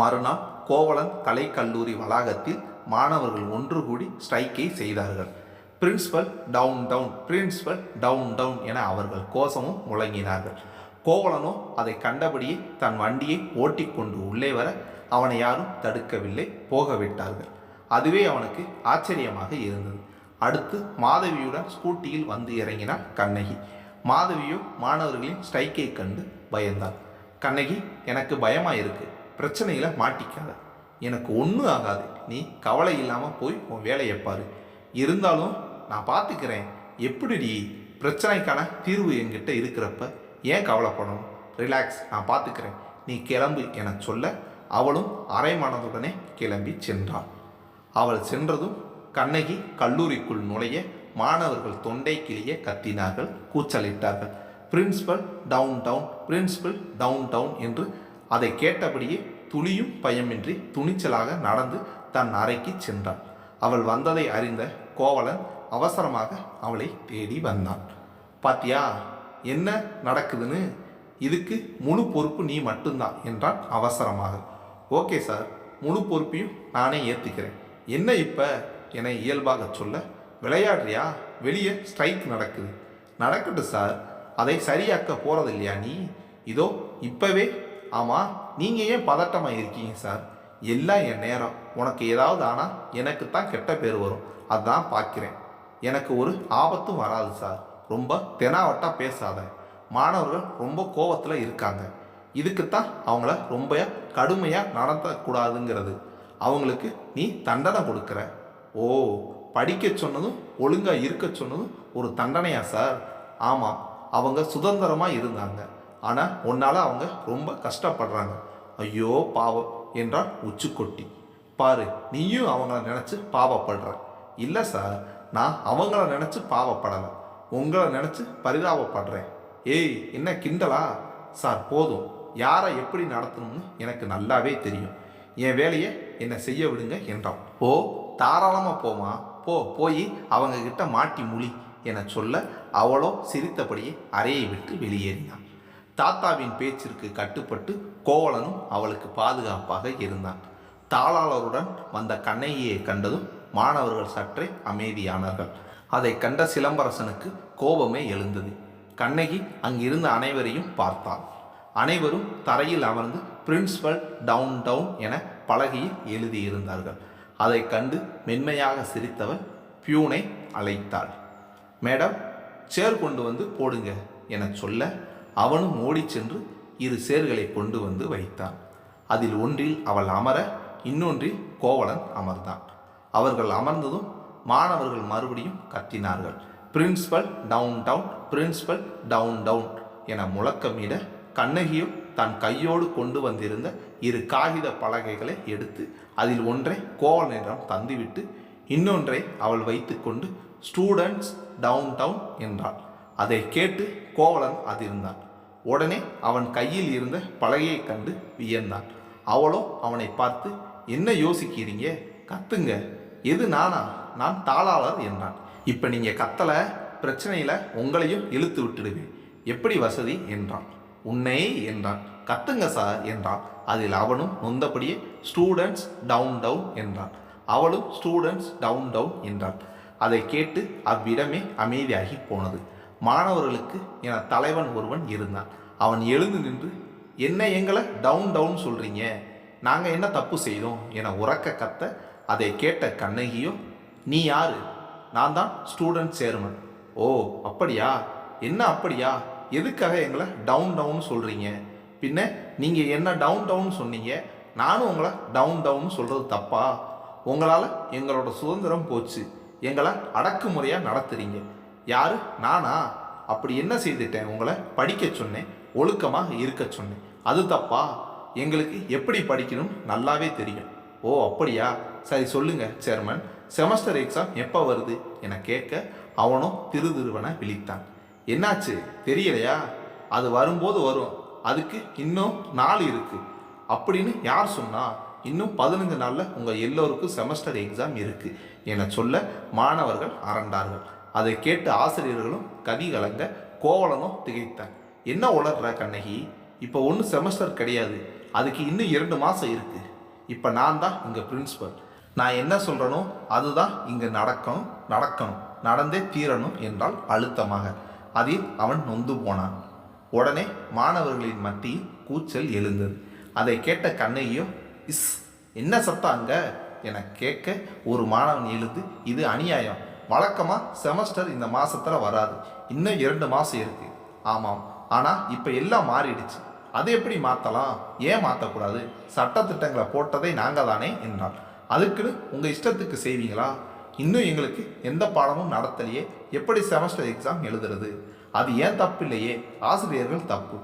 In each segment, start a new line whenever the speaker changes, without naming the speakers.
மறுநாள் கோவலன் கலைக்கல்லூரி வளாகத்தில் மாணவர்கள் ஒன்று கூடி ஸ்ட்ரைக்கை செய்தார்கள். Principal down down principal down down என அவர்கள் கோஷமும் முழங்கினார்கள். கோவலனோ அதை கண்டபடியே தன் வண்டியை ஓட்டிக்கொண்டு உள்ளே வர அவனை யாரும் தடுக்கவில்லை போக விட்டார்கள் அதுவே அவனுக்கு ஆச்சரியமாக இருந்தது. அடுத்து மாதவியுடன் ஸ்கூட்டியில் வந்து இறங்கினார் கண்ணகி. மாதவியோ மாணவர்களின் ஸ்ட்ரைக்கை கண்டு பயந்தாள். கண்ணகி எனக்கு பயமாக இருக்குது பிரச்சனையில் மாட்டிக்காத. எனக்கு ஒன்றும் ஆகாது. நீ கவலை இல்லாமல் போய் உன் வேலையை பாரு. இருந்தாலும் நான் பார்த்துக்கிறேன் எப்படிடி பிரச்சனைக்கான தீர்வு என்கிட்ட இருக்கிறப்ப ஏன் கவலைப்படணும்? ரிலாக்ஸ் நான் பார்த்துக்கிறேன் நீ கிளம்பு என சொல்ல அவளும் அரை மனதுடனே கிளம்பி சென்றாள். அவள் சென்றதும் கண்ணகி கல்லூரிக்குள் நுழைய மாணவர்கள் தொண்டை கிளிய கத்தினார்கள். கூச்சலிட்டார்கள். Principal down down principal down down என்று அதை கேட்டபடியே துளியும் பயமின்றி துணிச்சலாக நடந்து தன் அறைக்கு சென்றாள் அவள் வந்ததை அறிந்த கோவலன் அவசரமாக அவளை தேடி வந்தான். பாத்தியா என்ன நடக்குதுன்னு? இதுக்கு முழு பொறுப்பு நீ மட்டும்தான் என்றான் அவசரமாக. ஓகே சார் முழு பொறுப்பையும் நானே ஏற்றுக்கிறேன் என்ன இப்போ? என இயல்பாக சொல்ல விளையாடுறியா? வெளியே ஸ்ட்ரைக் நடக்குது. நடக்கட்டும் சார் அதை சரியாக்க போகிறதில்லையா இல்லையா நீ? இதோ இப்போவே ஆமாம் நீங்கள் ஏன் பதட்டமாக இருக்கீங்க சார் எல்லாம் என் நேரம். உனக்கு ஏதாவது ஆனால் எனக்கு தான் கெட்ட பேர் வரும். அதான் பார்க்குறேன் எனக்கு ஒரு ஆபத்தும் வராது சார் ரொம்ப தெனாவட்டாக பேசாத. மாணவர்கள் ரொம்ப கோவத்தில் இருக்காங்க. இதுக்குத்தான் அவங்கள ரொம்ப கடுமையாக நடத்தக்கூடாதுங்கிறது. அவங்களுக்கு நீ தண்டனை கொடுக்குற. ஓ படிக்க சொன்னதும் ஒழுங்காக இருக்க சொன்னதும் ஒரு தண்டனையா சார் ஆமாம் அவங்க சுதந்திரமாக இருந்தாங்க. ஆனால் உன்னால் அவங்க ரொம்ப கஷ்டப்படுறாங்க. ஐயோ பாவம் என்றால் உச்சுக்கொட்டி. பாரு நீயும் அவங்கள நினச்சி பாவப்படுற. இல்லை சார் நான் அவங்கள நினச்சி பாவப்படலை. உங்களை நினச்சி பரிதாபப்படுறேன். ஏய் என்ன கிண்டலா? சார் போதும். யாரை எப்படி நடத்தணும்னு எனக்கு நல்லாவே தெரியும். என் வேலையை என்னை செய்ய விடுங்க என்றான். ஓ தாராளமாக போமா போ போய் அவங்கக்கிட்ட மாட்டி முழி என சொல்ல அவளோ சிரித்தபடியே அறையை விட்டு வெளியேறினான். தாத்தாவின் பேச்சிற்கு கட்டுப்பட்டு கோவலனும் அவளுக்கு பாதுகாப்பாக இருந்தான். தாளாளருடன் வந்த கண்ணகியை கண்டதும் மாணவர்கள் சற்றே அமைதியானார்கள். அதை கண்ட சிலம்பரசனுக்கு கோபமே எழுந்தது. கண்ணகி அங்கிருந்த அனைவரையும் பார்த்தாள். அனைவரும் தரையில் அமர்ந்து பிரின்ஸ்பல் டவுன் டவுன் என பலகையில் எழுதியிருந்தார்கள். அதை கண்டு மென்மையாக சிரித்தவள் பியூனை அழைத்தாள். மேடம் சேர் கொண்டு வந்து போடுங்க என சொல்ல அவனும் ஓடிச் சென்று இரு சேர்களை கொண்டு வந்து வைத்தான் அதில் ஒன்றில் அவள் அமர இன்னொன்றில் கோவலன் அமர்ந்தான். அவர்கள் அமர்ந்ததும் மாணவர்கள் மறுபடியும் கத்தினார்கள். Principal down down principal down down என முழக்கமிட கண்ணகியும் தன் கையோடு கொண்டு வந்திருந்த இரு காகித பலகைகளை எடுத்து அதில் ஒன்றை கோவலனிடம் தந்துவிட்டு இன்னொன்றை அவள் வைத்துக்கொண்டு ஸ்டூடெண்ட்ஸ் டவுன் டவுன் என்றாள். அதை கேட்டு கோவலன் அதிர்ந்தான். உடனே அவன் கையில் இருந்த பலகையை கண்டு வியந்தான். அவளோ அவனை பார்த்து என்ன யோசிக்கிறீங்க? கத்துங்க. எது நானா? நான் தாளாளர் என்றான். இப்போ நீங்கள் கத்தலை பிரச்சனையில் உங்களையும் இழுத்து விட்டுடுவேன். எப்படி வசதி? என்றான். உன்னை என்றான். கத்துங்க சார் என்றான். அதில் அவனும் நொந்தபடியே ஸ்டூடெண்ட்ஸ் டவுன் டவுன் என்றான். அவளும் ஸ்டூடெண்ட்ஸ் டவுன் டவுன் என்றான். அதை கேட்டு அவ்விடமே அமைதியாகி போனது. மாணவர்களுக்கு என தலைவன் ஒருவன் இருந்தான். அவன் எழுந்து நின்று என்ன எங்களை டவுன் டவுன் சொல்கிறீங்க நாங்கள் என்ன தப்பு செய்தோம்? என உறக்க கத்த அதை கேட்ட கண்ணகியோ நீ யார்? நான் தான் ஸ்டூடெண்ட் சேர்மன் ஓ அப்படியா? என்ன அப்படியா? எதுக்காக எங்களை டவுன் டவுன் சொல்கிறீங்க பின்ன நீங்கள் என்ன டவுன் டவுன் சொன்னீங்க? நானும் உங்களை டவுன் டவுன் சொல்கிறது தப்பா? உங்களால் எங்களோட சுதந்திரம் போச்சு. எங்களை அடக்குமுறையாக நடத்துகிறீங்க யார்? நானா? அப்படி என்ன செய்துட்டேன்? உங்களை படிக்க சொன்னேன். ஒழுக்கமாக இருக்க சொன்னேன். அது தப்பா? எங்களுக்கு எப்படி படிக்கணும்? நல்லாவே தெரியும். ஓ அப்படியா? சரி சொல்லுங்கள் சேர்மன். செமஸ்டர் எக்ஸாம் எப்போ வருது? என கேட்க அவனும் திரு திருவன விழித்தான். என்னாச்சு? தெரியலையா? அது வரும்போது வரும். அதுக்கு இன்னும் நாள் இருக்குது அப்படின்னு யார் சொன்னா இன்னும் பதினஞ்சு நாளில் உங்கள் எல்லோருக்கும் செமஸ்டர் எக்ஸாம் இருக்குது என சொல்ல மாணவர்கள் அரண்டார்கள். அதை கேட்டு ஆசிரியர்களும் கதி கலங்க கோவலனும் திகைத்தான் என்ன உளர்ற கண்ணகி? இப்போ ஒன்றும் செமஸ்டர் கிடையாது. அதுக்கு இன்னும் இரண்டு மாதம் இருக்குது இப்போ நான் தான் இங்கே பிரின்ஸிபல் நான் என்ன சொல்கிறனோ அதுதான் இங்கே நடக்கணும் நடக்கணும். நடந்தே தீரணும் என்றால் அழுத்தமாக. அதில் அவன் நொந்து போனான். உடனே மாணவர்களின் மத்தியில் கூச்சல் எழுந்தது. அதை கேட்ட கண்ணையோ இஸ் என்ன சத்தம் அங்கே? என கேட்க ஒரு மாணவன் எழுந்து இது அநியாயம். வழக்கமாக செமஸ்டர் இந்த மாதத்தில் வராது. இன்னும் இரண்டு மாதம் இருக்குது ஆமாம். ஆனால் இப்போ எல்லாம் மாறிடுச்சு. அதை எப்படி மாற்றலாம் ஏன் மாற்றக்கூடாது சட்டத்திட்டங்களை போட்டதை நாங்கள் தானே என்னால். அதுக்குன்னு உங்கள் இஷ்டத்துக்கு செய்வீங்களா? இன்னும் எங்களுக்கு எந்த பாடமும் நடத்தலையே. எப்படி செமஸ்டர் எக்ஸாம் எழுதுறது? அது ஏன் தப்பு இல்லையே? ஆசிரியர்கள் தப்பு.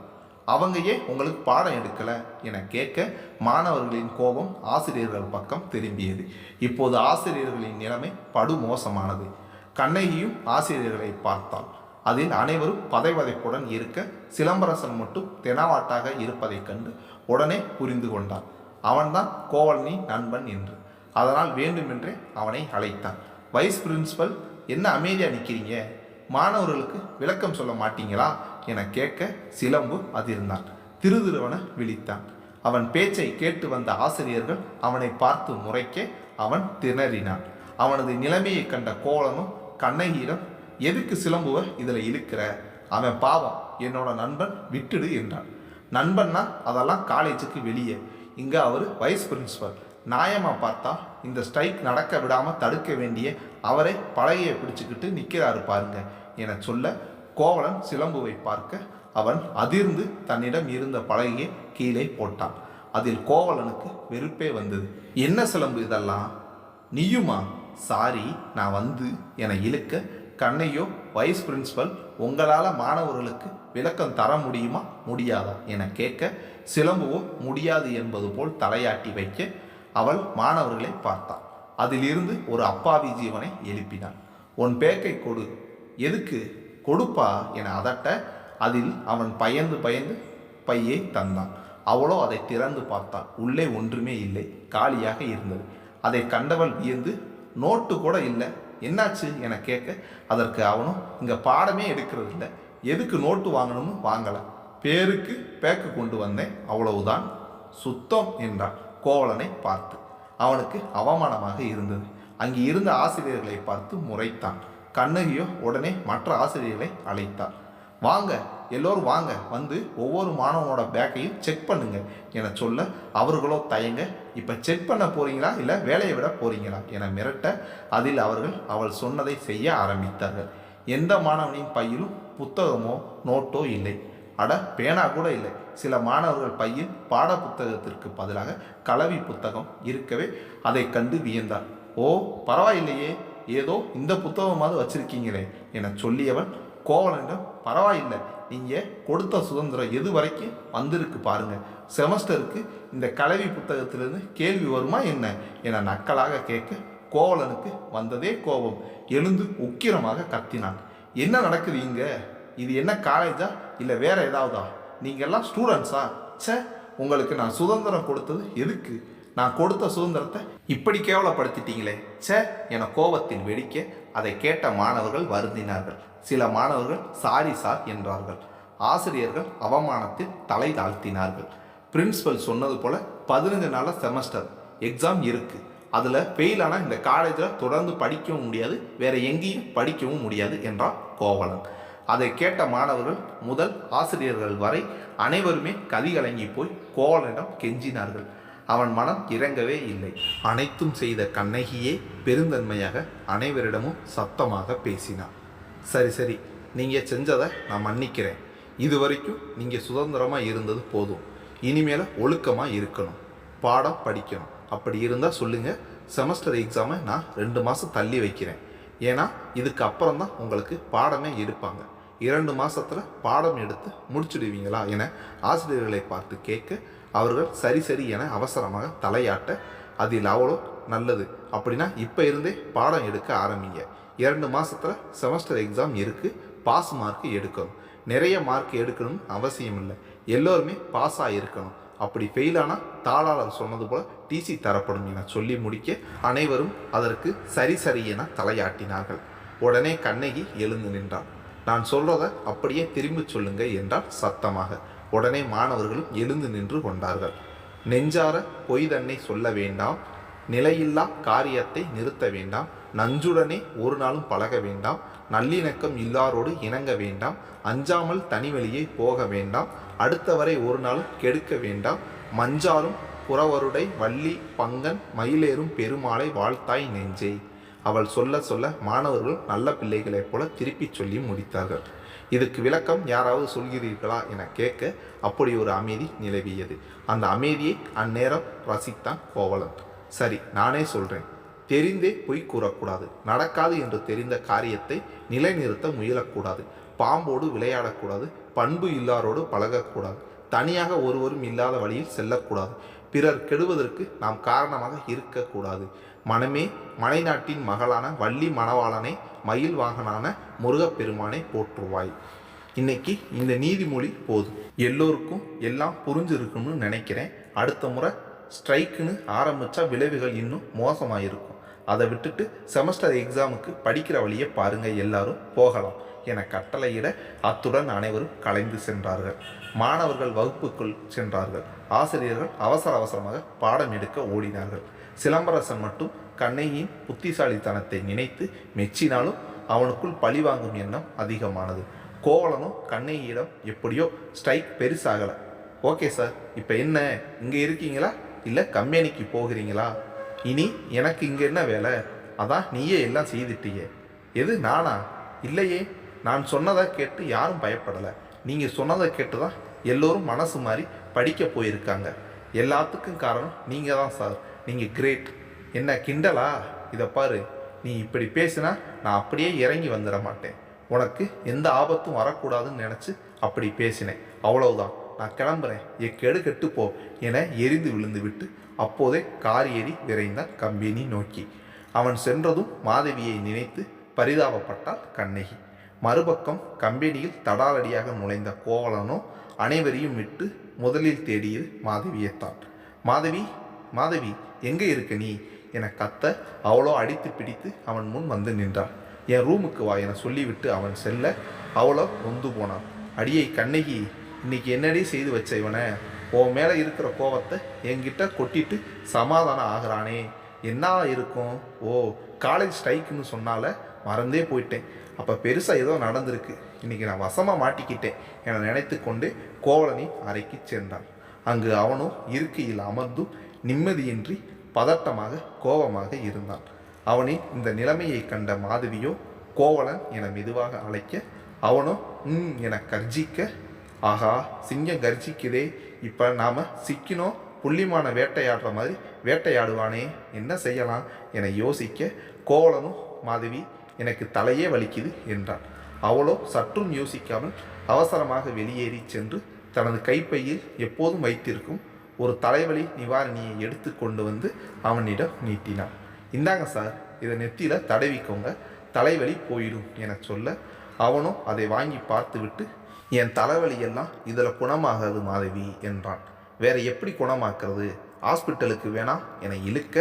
அவங்க ஏன் உங்களுக்கு பாடம் எடுக்கலை என கேட்க மாணவர்களின் கோபம் ஆசிரியர்கள் பக்கம் திரும்பியது. இப்போது ஆசிரியர்களின் நிலைமை படுமோசமானது. கண்ணகியும் ஆசிரியர்களை பார்த்தாள். அதில் அனைவரும் பதைவதைப்புடன் இருக்க சிலம்பரசன் மட்டும் தெனாவாட்டாக இருப்பதைக் கண்டு உடனே புரிந்து கொண்டான். அவன்தான் கோவலனி நண்பன் என்று. அதனால் வேண்டுமென்றே அவனை அழைத்தான். வைஸ் பிரின்சிபல் என்ன அமைதியாக நிற்கிறீங்க மாணவர்களுக்கு விளக்கம் சொல்ல மாட்டீங்களா? என கேட்க சிலம்பு அதிர்ந்தான். திருதிருவன விழித்தான். அவன் பேச்சை கேட்டு வந்த ஆசிரியர்கள் அவனை பார்த்து முறைக்க அவன் திணறினான். அவனது நிலைமையை கண்ட கோலனும் கண்ணகியிடம் எதுக்கு சிலம்புவ இதில் இழுக்கிற? அவன் பாவம். என்னோட நண்பன் விட்டுடு என்றான். நண்பன்னா அதெல்லாம் காலேஜுக்கு வெளியே. இங்கே அவர் வைஸ் பிரின்சிபல். நியாயமாக பார்த்தா இந்த ஸ்ட்ரைக் நடக்க விடாமல் தடுக்க வேண்டிய அவரை பழகையை பிடிச்சிக்கிட்டு நிற்கிறாரு பாருங்க என சொல்ல கோவலன் சிலம்புவை பார்க்க அவன் அதிர்ந்து தன்னிடம் இருந்த பழகியை கீழே போட்டான். அதில் கோவலனுக்கு வெறுப்பே வந்தது. என்ன சிலம்பு இதெல்லாம்? நீயுமா? சாரி நான் வந்து என இழுக்க கண்ணையோ வைஸ் பிரின்ஸ்பல் உங்களால் மாணவர்களுக்கு விளக்கம் தர முடியுமா? முடியாதா? என கேட்க சிலம்புவோ முடியாது என்பது போல் தலையாட்டி வைக்க அவள் மாணவர்களை பார்த்தாள். அதிலிருந்து ஒரு அப்பாவி ஜீவனை எழுப்பினாள். உன் பேக்கை கொடு. எதுக்கு? கொடுப்பா என அதட்ட அதில் அவன் பயந்து பயந்து பையை தந்தான். அவளோ அதை திறந்து பார்த்தாள். உள்ளே ஒன்றுமே இல்லை. காலியாக இருந்தது. அதை கண்டவள் வியந்து நோட்டு கூட இல்லை. என்னாச்சு? என கேட்க அதற்கு அவனும் இங்கே பாடமே எடுக்கிறது இல்லை எதுக்கு நோட்டு வாங்கணும்னு வாங்கலை. பேருக்கு பேக்கு கொண்டு வந்தேன். அவ்வளவுதான். சுத்தம் என்றான் கோவலனை பார்த்து. அவனுக்கு அவமானமாக இருந்தது. அங்கே இருந்த ஆசிரியர்களை பார்த்து முறைத்தான். கண்ணகியோ உடனே மற்ற ஆசிரியர்களை அழைத்தார். வாங்க எல்லோரும் வாங்க. வந்து ஒவ்வொரு மாணவனோட பேக்கையும் செக் பண்ணுங்க என சொல்ல அவர்களோ தயங்க இப்போ செக் பண்ண போறீங்களா இல்லை வேலையை விட போறீங்களா? என மிரட்ட அதில் அவர்கள் அவள் சொன்னதை செய்ய ஆரம்பித்தார்கள். எந்த மாணவனின் பையிலும் புத்தகமோ நோட்டோ இல்லை. அட பேனா கூட இல்லை. சில மாணவர்கள் பையில் பாட புத்தகத்திற்கு பதிலாக கலவி புத்தகம் இருக்கவே அதை கண்டு வியந்தார். ஓ பரவாயில்லையே. ஏதோ இந்த புத்தகமாவது வச்சிருக்கீங்களே என சொல்லியவன் கோவலனிடம் பரவாயில்லை நீங்கள் கொடுத்த சுதந்திரம் எது வரைக்கும் வந்திருக்கு பாருங்க. செமஸ்டருக்கு இந்த கலவி புத்தகத்திலிருந்து கேள்வி வருமா என்ன? என நக்கலாக கேட்க கோவலனுக்கு வந்ததே கோபம். எழுந்து உக்கிரமாக கத்தினான். என்ன நடக்குது இங்கே? இது என்ன காலேஜா இல்லை வேற ஏதாவதா? நீங்கள்லாம் ஸ்டூடெண்ட்ஸா ச்சே உங்களுக்கு நான் சுதந்திரம் கொடுத்தது எதுக்கு? நான் கொடுத்த சுதந்திரத்தை இப்படி கேவலப்படுத்திட்டீங்களே? ச்சே என கோபத்தில் வெடிக்க அதை கேட்ட மாணவர்கள் வருந்தினார்கள். சில மாணவர்கள் சாரி சார் என்றார்கள். ஆசிரியர்கள் அவமானத்தில் தலை தாழ்த்தினார்கள். பிரின்ஸ்பல் சொன்னது போல பதினஞ்சு நாள செமஸ்டர் எக்ஸாம் இருக்குது அதில் ஃபெயிலான இந்த காலேஜில் தொடர்ந்து படிக்கவும் முடியாது வேற எங்கேயும் படிக்கவும் முடியாது என்றார் கோவலன். அதை கேட்ட மாணவர்கள் முதல் ஆசிரியர்கள் வரை அனைவருமே கதிகலங்கி போய் கோவலனிடம் கெஞ்சினார்கள். அவன் மனம் இறங்கவே இல்லை. அனைத்தும் செய்த கண்ணகியே பெருந்தன்மையாக அனைவரிடமும் சத்தமாக பேசினான். சரி சரி நீங்கள் செஞ்சதை நான் மன்னிக்கிறேன். இது வரைக்கும் நீங்கள் சுதந்திரமாக இருந்தது போதும். இனிமேல் ஒழுக்கமாக இருக்கணும். பாடம் படிக்கணும். அப்படி இருந்தால் சொல்லுங்கள் செமஸ்டர் எக்ஸாமை நான் ரெண்டு மாதம் தள்ளி வைக்கிறேன். ஏன்னா இதுக்கு அப்புறம் தான் உங்களுக்கு பாடமே எடுப்பாங்க. இரண்டு மாதத்தில் பாடம் எடுத்து முடிச்சுடுவீங்களா என ஆசிரியர்களை பார்த்து கேட்க அவர்கள் சரி சரி என அவசரமாக தலையாட்ட அதில் அவ்வளோ நல்லது. அப்படின்னா இப்போ இருந்தே பாடம் எடுக்க ஆரம்பிங்க. இரண்டு மாதத்தில் செமஸ்டர் எக்ஸாம் இருக்குது பாஸ் மார்க் எடுக்கணும். நிறைய மார்க் எடுக்கணும்னு அவசியம் இல்லை. எல்லோருமே பாஸ் ஆகியிருக்கணும் அப்படி ஃபெயில் ஆனால் தாளாளர் சொன்னது போல் டிசி தரப்படும் என சொல்லி முடிக்க அனைவரும் அதற்கு சரி சரி என தலையாட்டினார்கள். உடனே கண்ணகி எழுந்து நின்றாள் நான் சொல்கிறத அப்படியே திரும்பி சொல்லுங்க என்றால் சத்தமாக. உடனே மாணவர்களும் எழுந்து நின்று கொண்டார்கள். நெஞ்சார பொய் தன்னை சொல்ல வேண்டாம். நிலையில்லா காரியத்தை நிறுத்த வேண்டாம். நஞ்சுடனே ஒரு நாளும் பழக வேண்டாம். நல்லிணக்கம் இல்லாரோடு இணங்க வேண்டாம். அஞ்சாமல் தனிவழியே போக வேண்டாம். அடுத்தவரை ஒரு நாளும் கெடுக்க வேண்டாம். மஞ்சாரும் புறவருடை வள்ளி பங்கன் மயிலேறும் பெருமாளை வாழ்த்தாய் நெஞ்சே. அவள் சொல்ல சொல்ல மாணவர்கள் நல்ல பிள்ளைகளைப் போல திருப்பிச் சொல்லி முடித்தார்கள். இதுக்கு விளக்கம் யாராவது சொல்கிறீர்களா என கேட்க அப்படி ஒரு அமைதி நிலவியது. அந்த அமைதியை அந்நேரம் ரசித்தான் கோவலன். சரி நானே சொல்கிறேன் தெரிந்தே பொய் கூறக்கூடாது. நடக்காது என்று தெரிந்த காரியத்தை நிலைநிறுத்த முயலக்கூடாது. பாம்போடு விளையாடக்கூடாது. பண்பு இல்லாரோடு பழகக்கூடாது. தனியாக ஒருவரும் இல்லாத வழியில் செல்லக்கூடாது. பிறர் கெடுவதற்கு நாம் காரணமாக இருக்கக்கூடாது. மனமே மலைநாட்டின் மகளான வள்ளி மணவாளனை மயில் வாகனான முருகப்பெருமானை போற்றுவாய். இன்னைக்கு இந்த நீதிமொழி போதும். எல்லோருக்கும் எல்லாம் புரிஞ்சிருக்கும்னு நினைக்கிறேன். அடுத்த முறை ஸ்ட்ரைக்குன்னு ஆரம்பித்தா விளைவுகள் இன்னும் மோசமாக இருக்கும் அதை விட்டுட்டு செமஸ்டர் எக்ஸாமுக்கு படிக்கிற வழியை பாருங்கள் எல்லாரும். போகலாம். என கட்டளையிட அத்துடன் அனைவரும் கலைந்து சென்றார்கள். மாணவர்கள் வகுப்புக்குள் சென்றார்கள். ஆசிரியர்கள் அவசர அவசரமாக பாடம் எடுக்க ஓடினார்கள். சிலம்பரசன் மட்டும் கண்ணையின் புத்திசாலித்தனத்தை நினைத்து மெச்சினாலும் அவனுக்குள் பழிவாங்கும் எண்ணம் அதிகமானது. கோவலனும் கண்ணையிடம் எப்படியோ ஸ்ட்ரைக் பெருசாகலை. ஓகே சார் இப்போ என்ன? இங்கே இருக்கீங்களா? இல்லை கம்பெனிக்கு போகிறீங்களா? இனி எனக்கு இங்கே என்ன வேலை? அதான் நீயே எல்லாம் செய்துட்டியே. எது நானா? இல்லையே. நான் சொன்னதை கேட்டு யாரும் பயப்படலை. நீங்கள் சொன்னதை கேட்டு தான் எல்லோரும் மனசு மாதிரி படிக்க போயிருக்காங்க. எல்லாத்துக்கும் காரணம் நீங்கள் தான் சார் நீங்கள் கிரேட் என்ன கிண்டலா? இதை பாரு. நீ இப்படி பேசினா நான் அப்படியே இறங்கி வந்துட மாட்டேன். உனக்கு எந்த ஆபத்தும் வரக்கூடாதுன்னு நினச்சி அப்படி பேசினேன். அவ்வளவுதான். நான் கிளம்புறேன். எக்கேடு கெட்டு போ என எரிந்து விழுந்து விட்டு அப்போதே கார் ஏறி விரைந்தான் கம்பெனி நோக்கி. அவன் சென்றதும் மாதவியை நினைத்து பரிதாபப்பட்டாள் கண்ணகி. மறுபக்கம் கம்பெனியில் தடாலடியாக நுழைந்த கோவலனோ அனைவரையும் விட்டு முதலில் தேடியது மாதவியைத்தான். மாதவி மாதவி எங்கே இருக்க நீ? என கத்த அவளோ அடித்து பிடித்து அவன் முன் வந்து நின்றாள் என் ரூமுக்கு வா என சொல்லிவிட்டு அவன் செல்ல அவளோ நொந்து போனான். அடியை கண்ணகி இன்னைக்கு என்னடி செய்து வச்ச இவனை? உன் மேலே இருக்கிற கோபத்தை என்கிட்ட கொட்டிட்டு சமாதானம் ஆகிறானே. என்ன இருக்கும்? ஓ காலேஜ் ஸ்ட்ரைக்குன்னு சொன்னால மறந்தே போயிட்டேன். அப்போ பெருசாக ஏதோ நடந்திருக்கு. இன்றைக்கி நான் வசமாக மாட்டிக்கிட்டேன் என நினைத்து கொண்டு கோவலனி அறைக்கு சென்றான். அங்கு அவனும் இருக்கையில் அமர்ந்தும் நிம்மதியின்றி பதட்டமாக கோபமாக இருந்தான். அவனின் இந்த நிலைமையை கண்ட மாதவியோ கோவலன் என மெதுவாக அழைக்க அவனோ ம் என கர்ஜிக்க ஆகா சிங்கம் கர்ஜிக்குதே இப்போ நாம் சிக்கினோம் புள்ளிமான வேட்டையாடுற மாதிரி வேட்டையாடுவானே என்ன செய்யலாம்? என யோசிக்க கோவலனும் மாதவி எனக்கு தலையே வலிக்குது என்றான். அவளோ சற்றும் யோசிக்காமல் அவசரமாக வெளியேறி சென்று தனது கைப்பையில் எப்போதும் வைத்திருக்கும் ஒரு தலைவலி நிவாரணியை எடுத்து கொண்டு வந்து அவனிடம் நீட்டினான். இந்தாங்க சார் இதை நெத்தியில் தடவிக்கோங்க தலைவலி போயிடும் என சொல்ல அவனும் அதை வாங்கி பார்த்துவிட்டு என் தலைவலியெல்லாம் இதில் குணமாகாது மாதவி என்றான். வேற எப்படி குணமாக்குறது? ஹாஸ்பிட்டலுக்கு வேணாம் என இழுக்க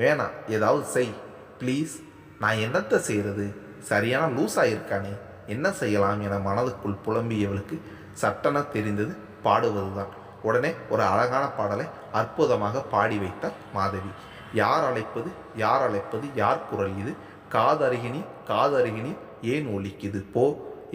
வேணாம் ஏதாவது செய். ப்ளீஸ் நான் என்னத்தை செய்கிறது சரியான லூஸாக இருக்கானே என்ன செய்யலாம்? என மனதுக்குள் புலம்பியவளுக்கு சட்டன தெரிந்தது பாடுவதுதான். உடனே ஒரு அழகான பாடலை அற்புதமாக பாடி வைத்தார் மாதவி. யார் அழைப்பது? யார் அழைப்பது? யார் குரல் இது? காதருகினி காதருகினி ஏன் ஒலிக்குது? போ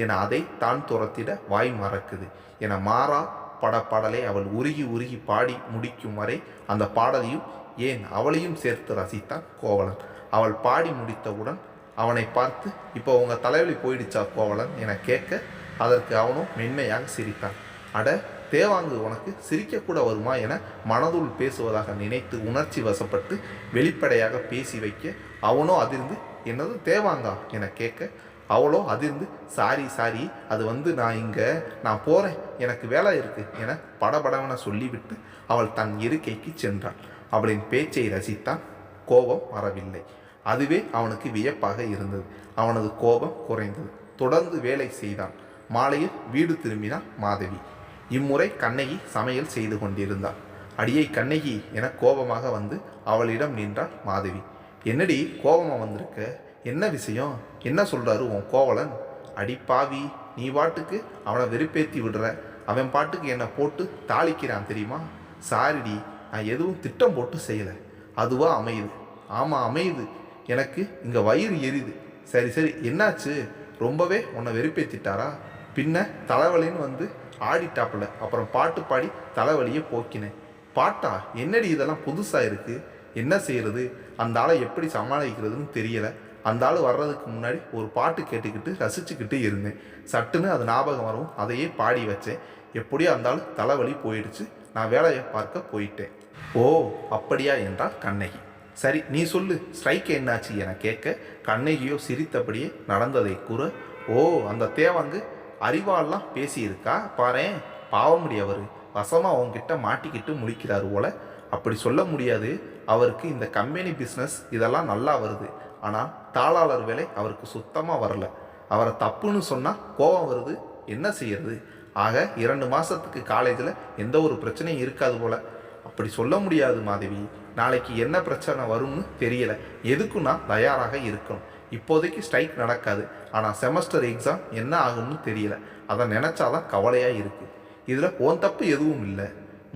என அதை தான் துரத்திட வாய் மறக்குது. என மாறா பட பாடலை அவள் உருகி உருகி பாடி முடிக்கும் வரை அந்த பாடலையும் ஏன் அவளையும் சேர்த்து ரசித்தான் கோவலன். அவள் பாடி முடித்தவுடன் அவனை பார்த்து இப்போ உங்கள் தலைவலி போயிடுச்சா கோவலன்? என கேட்க அதற்கு அவனும் மென்மையாக சிரித்தான். அட தேவாங்கு உனக்கு சிரிக்கக்கூட வருமா என மனதுள் பேசுவதாக நினைத்து உணர்ச்சி வசப்பட்டு வெளிப்படையாக பேசி வைக்க அவனோ அதிர்ந்து என்னது தேவாங்கா? என கேட்க அவளோ அதிர்ந்து சாரி சாரி அது வந்து நான் இங்கே நான் போகிறேன் எனக்கு வேலை இருக்குது என படபடவென சொல்லிவிட்டு அவள் தன் இருக்கைக்கு சென்றாள். அவளின் பேச்சை ரசித்தான் கோபம் வரவில்லை. அதுவே அவனுக்கு வியப்பாக இருந்தது. அவனது கோபம் குறைந்தது. தொடர்ந்து வேலை செய்தான். மாலையில் வீடு திரும்பினான் மாதவி. இம்முறை கண்ணகி சமையல் செய்து கொண்டிருந்தாள். அடியை கண்ணகி என கோபமாக வந்து அவளிடம் நின்றாள் மாதவி. என்னடி கோபமாக வந்திருக்க? என்ன விஷயம்? என்ன சொல்கிறாரு உன் கோவலன்? அடி பாவி நீ பாட்டுக்கு அவனை வெறுப்பேற்றி விடுற. அவன் பாட்டுக்கு என்னை போட்டு தாளிக்கிறான் தெரியுமா? சாரிடி நான் எதுவும் திட்டம் போட்டு செய்யலை. அதுவாக அமையுது. ஆமாம் அமையுது. எனக்கு இங்கே வயிறு எரியுது. சரி சரி. என்னாச்சு? ரொம்பவே உன்னை வெறுப்பேற்றிட்டாரா பின்ன தலைவலின்னு வந்து ஆடிட்டாப்புல. அப்புறம் பாட்டு பாடி தலைவலியை போக்கினேன். பாட்டா என்னடி இதெல்லாம் புதுசாக இருக்குது என்ன செய்கிறது அந்த ஆளை எப்படி சமாளிக்கிறதுன்னு தெரியலை. அந்த ஆள் வர்றதுக்கு முன்னாடி ஒரு பாட்டு கேட்டுக்கிட்டு ரசிச்சுக்கிட்டு இருந்தேன். சட்டுன்னு அது ஞாபகம் வரவும் அதையே பாடி வச்சேன். எப்படியோ அந்த ஆள் தலைவலி போயிடுச்சு. நான் வேலையை பார்க்க போயிட்டேன். ஓ அப்படியா? என்றாள் கண்ணகி. சரி நீ சொல்லு. ஸ்ட்ரைக் என்னாச்சு? என கேட்க கண்ணகியோ சிரித்தபடியே நடந்ததை கூற ஓ அந்த தேவாங்கு அறிவாலாம் பேசியிருக்கா? பாரு பாவமுடி அவர். வசமாக அவங்ககிட்ட மாட்டிக்கிட்டு முழிக்கிறாரு போல. அப்படி சொல்ல முடியாது. அவருக்கு இந்த கம்பெனி பிஸ்னஸ் இதெல்லாம் நல்லா வருது. ஆனால் தாளாளர் வேலை அவருக்கு சுத்தமாக வரல. அவரை தப்புன்னு சொன்னால் கோபம் வருது. என்ன செய்யறது? ஆக இரண்டு மாதத்துக்கு காலேஜில் எந்த ஒரு பிரச்சனையும் இருக்காது போல. அப்படி சொல்ல முடியாது மாதவி. நாளைக்கு என்ன பிரச்சனை வரும்னு தெரியலை. எதுக்கும் நான் தயாராக இருக்கணும். இப்போதைக்கு ஸ்ட்ரைக் நடக்காது. ஆனால் செமஸ்டர் எக்ஸாம் என்ன ஆகும்னு தெரியல. அதை நினச்சாதான் கவலையாக இருக்குது இதில் ஓன் தப்பு எதுவும் இல்லை.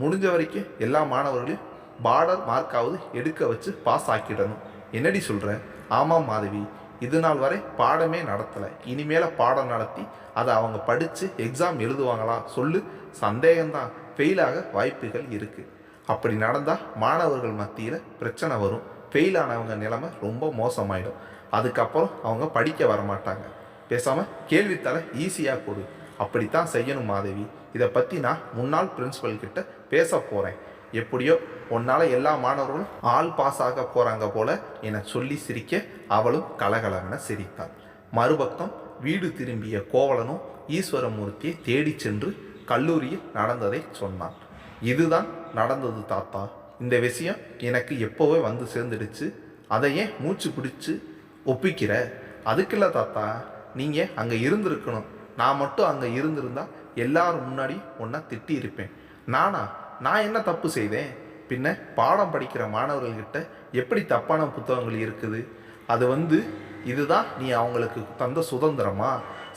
முடிஞ்ச வரைக்கும் எல்லா மாணவர்களையும் பார்டர் மார்க்காவது எடுக்க வச்சு பாஸ் ஆக்கிடணும். என்னடி சொல்கிறேன் ஆமாம் மாதவி இது நாள் வரை பாடமே நடத்தலை. இனிமேல பாடம் நடத்தி அதை அவங்க படித்து எக்ஸாம் எழுதுவாங்களா சொல்லு. சந்தேகம்தான். ஃபெயிலாக வாய்ப்புகள் இருக்குது அப்படி நடந்தால் மாணவர்கள் மத்தியில் பிரச்சனை வரும். ஃபெயில் ஆனவங்க நிலைமை ரொம்ப மோசமாயிடும். அதுக்கப்புறம் அவங்க படிக்க வர மாட்டாங்க பேசாமல் கேள்வித்தாளை ஈஸியாக கொடு. அப்படித்தான் செய்யணும் மாதவி. இதை பற்றி நான் முன்னாள் பிரின்ஸ்பல் கிட்ட பேச போகிறேன் எப்படியோ உன்னால் எல்லா மாணவர்களும் ஆள் பாஸ் ஆக போகிறாங்க போல என சொல்லி சிரிக்க அவளும் கலகலவென சிரித்தாள். மறுபக்கம் வீடு திரும்பிய கோவலனும் ஈஸ்வரமூர்த்தியை தேடி சென்று கல்லூரியில் நடந்ததை சொன்னான். இதுதான் நடந்தது தாத்தா. இந்த விஷயம் எனக்கு எப்போவே வந்து சேர்ந்துடுச்சு. அதை ஏன் மூச்சு பிடிச்சி ஒப்பிக்கிற அதுக்கில்ல தாத்தா நீங்கள் அங்கே இருந்திருக்கணும். நான் மட்டும் அங்கே இருந்திருந்தா எல்லாரும் முன்னாடி ஒன்றா திட்டி இருப்பேன். நானா நான் என்ன தப்பு செய்தேன்? பின்ன பாடம் படிக்கிற மாணவர்கள்கிட்ட எப்படி தப்பான புத்தகங்கள் இருக்குது? அது வந்து இதுதான் நீ அவங்களுக்கு தந்த சுதந்திரமா?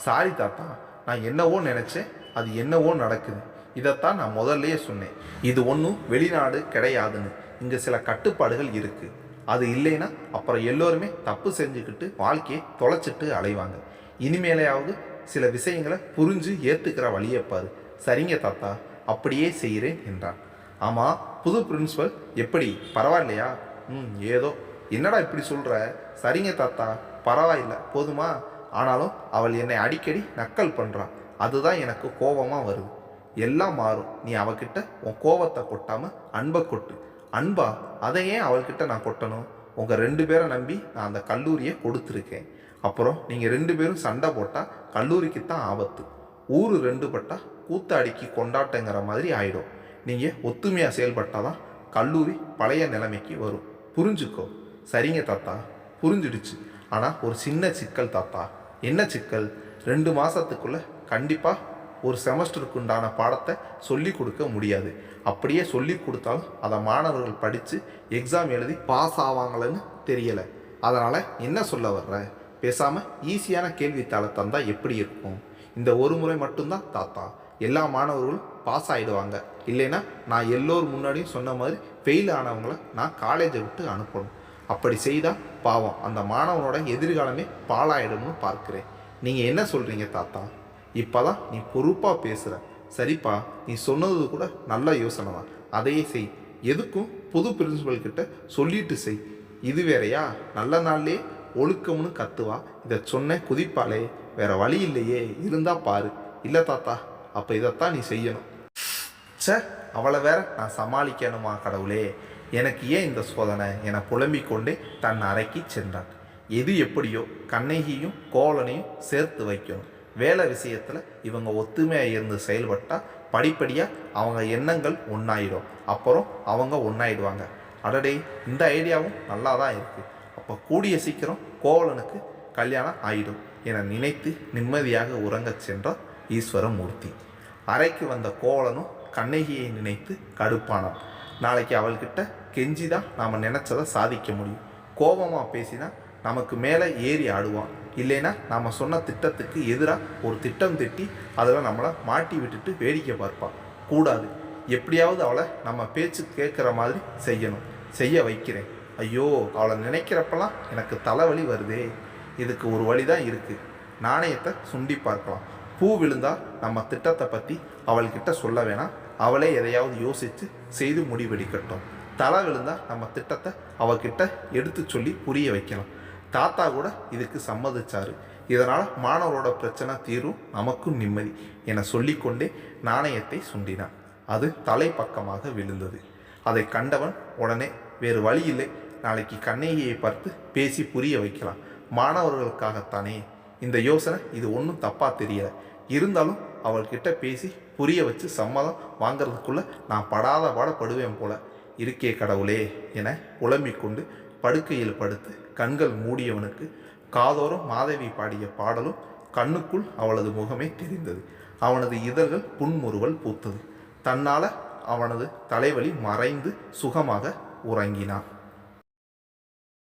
சாரி தாத்தா நான் என்னவோ நினச்சேன் அது என்னவோ நடக்குது. இதைத்தான் நான் முதல்லையே சொன்னேன். இது ஒன்றும் வெளிநாடு கிடையாதுன்னு. இங்கே சில கட்டுப்பாடுகள் இருக்குது அது இல்லைன்னா அப்புறம் எல்லோருமே தப்பு செஞ்சுக்கிட்டு வாழ்க்கையை தொலைச்சிட்டு அலைவாங்க. இனிமேலையாவது சில விஷயங்களை புரிஞ்சு ஏற்றுக்கிற வழியை பாரு. சரிங்க தாத்தா அப்படியே செய்கிறேன் என்றான். ஆமாம் புது பிரின்ஸிபல் எப்படி? பரவாயில்லையா? ம் ஏதோ. என்னடா இப்படி சொல்கிற சரிங்க தாத்தா பரவாயில்ல போதுமா? ஆனாலும் அவள் என்னை அடிக்கடி நக்கல் பண்ணுறான் அதுதான் எனக்கு கோபமாக வருது. எல்லாம் மாறும். நீ அவகிட்ட உன் கோவத்தை கொட்டாமல் அன்பை கொட்டு. அன்பா அதை ஏன் அவள்கிட்ட நான் கொட்டணும்? உங்கள் ரெண்டு பேரை நம்பி நான் அந்த கல்லூரியை கொடுத்துருக்கேன். அப்புறம் நீங்கள் ரெண்டு பேரும் சண்டை போட்டால் கல்லூரிக்கு தான் ஆபத்து. ஊர் ரெண்டு பட்டா கூத்தாடிக்கு கொண்டாட்டங்கிற மாதிரி ஆயிடும். நீங்கள் ஒத்துமையாக செயல்பட்டால் தான் கல்லூரி பழைய நிலைமைக்கு வரும். புரிஞ்சுக்கோ. சரிங்க தாத்தா. புரிஞ்சிடுச்சு. ஆனால் ஒரு சின்ன சிக்கல் தாத்தா. என்ன சிக்கல்? ரெண்டு மாதத்துக்குள்ளே கண்டிப்பாக ஒரு செமஸ்டருக்கு உண்டான பாடத்தை சொல்லி கொடுக்க முடியாது. அப்படியே சொல்லி கொடுத்தாலும் அதை மாணவர்கள் படித்து எக்ஸாம் எழுதி பாஸ் ஆவாங்களன்னு தெரியலை. அதனால் என்ன சொல்ல வர்ற? பேசாமல் ஈஸியான கேள்வித்தாளை தந்தால் எப்படி இருக்கும்? இந்த ஒரு முறை மட்டும்தான் தாத்தா. எல்லா மாணவர்களும் பாஸ் ஆகிடுவாங்க இல்லைன்னா நான் எல்லோர் முன்னாடியும் சொன்ன மாதிரி ஃபெயில் ஆனவங்கள நான் காலேஜை விட்டு அனுப்பணும். அப்படி செய்தால் பாவம். அந்த மாணவனோட எதிர்காலமே பாழாயிடும்னு பார்க்குறேன். நீங்கள் என்ன சொல்கிறீங்க தாத்தா? இப்போதான் நீ பொறுப்பாக பேசுகிற சரிப்பா நீ சொன்னது கூட நல்ல யோசனை தான். அதையே செய். எதுக்கும் புது பிரின்சிபல் கிட்ட சொல்லிட்டு செய். இது வேறயா? நல்ல நாள்லே ஒழுக்கம்னு கத்துவா. இதை சொன்ன குதிப்பாளே வேற வழி இல்லையே. இருந்தா பாரு. இல்லை தாத்தா அப்போ இதைத்தான் நீ செய்யணும். சே அவளை வேற நான் சமாளிக்கணுமா கடவுளே? எனக்கு ஏன் இந்த சோதனை? என புலம்பிக் கொண்டே தன் அறைக்கு சென்றான். எது எப்படியோ கண்ணகியும் கோவலனையும் சேர்த்து வைக்கணும். வேலை விஷயத்தில் இவங்க ஒத்துமையாக இருந்து செயல்பட்டால் படிப்படியாக அவங்க எண்ணங்கள் ஒன்றாயிடும் அப்புறம் அவங்க ஒன்றாயிடுவாங்க அடடே இந்த ஐடியாவும் நல்லா தான் இருக்குது அப்போ கூடிய சீக்கிரம் கோவலனுக்கு கல்யாணம் ஆயிடும் என நினைத்து நிம்மதியாக உறங்கச் சென்றார் ஈஸ்வரமூர்த்தி. அறைக்கு வந்த கோவலனும் கண்ணகியை நினைத்து கடுப்பானான். நாளைக்கு அவள்கிட்ட கெஞ்சி தான் நாம் நினச்சதை சாதிக்க முடியும். கோபமாக பேசினா நமக்கு மேலே ஏறி ஆடுவான். இல்லைன்னா நாம் சொன்ன திட்டத்துக்கு எதிராக ஒரு திட்டம் திட்டி அதில் நம்மளை மாட்டி விட்டுட்டு வேடிக்கை பார்ப்பான் கூடாது. எப்படியாவது அவளை நம்ம பேச்சு கேட்குற மாதிரி செய்யணும். செய்ய வைக்கிறேன். ஐயோ அவளை நினைக்கிறப்பெல்லாம் எனக்கு தலைவலி வருதே. இதுக்கு ஒரு வழி தான் இருக்குது நாணயத்தை சுண்டி பார்க்கலாம். பூ விழுந்தால் நம்ம திட்டத்தை பற்றி அவள்கிட்ட சொல்ல வேணாம் அவளே எதையாவது யோசித்து செய்து முடிவெடுக்கட்டும். தலை விழுந்தால் நம்ம திட்டத்தை அவகிட்ட எடுத்து சொல்லி புரிய வைக்கலாம். தாத்தா கூட இதுக்கு சம்மதிச்சாரு. இதனால் மாணவரோட பிரச்சனை தீரும் நமக்கும் நிம்மதி என சொல்லிக்கொண்டே நாணயத்தை சுண்டினான். அது தலைப்பக்கமாக விழுந்தது. அதை கண்டவன் உடனே வேறு வழி இல்லை. நாளைக்கு கண்ணகியை பார்த்து பேசி புரிய வைக்கலாம். மாணவர்களுக்காகத்தானே? இந்த யோசனை இது ஒன்றும் தப்பாக தெரியல. இருந்தாலும் அவள்கிட்ட பேசி புரிய வச்சு சம்மதம் வாங்கிறதுக்குள்ளே நான் படாத பாடப்படுவேன் போல. இருக்கே கடவுளே என புலம்பிக் கொண்டு படுக்கையில் படுத்து கண்கள் மூடியவனுக்கு காதோறும் மாதவி பாடிய பாடலும் கண்ணுக்குள் அவளது முகமே தெரிந்தது. அவனது இதழ்கள் புன்முறுவல் பூத்தது. தன்னால் அவனது தலைவலி மறைந்து சுகமாக உறங்கினான்.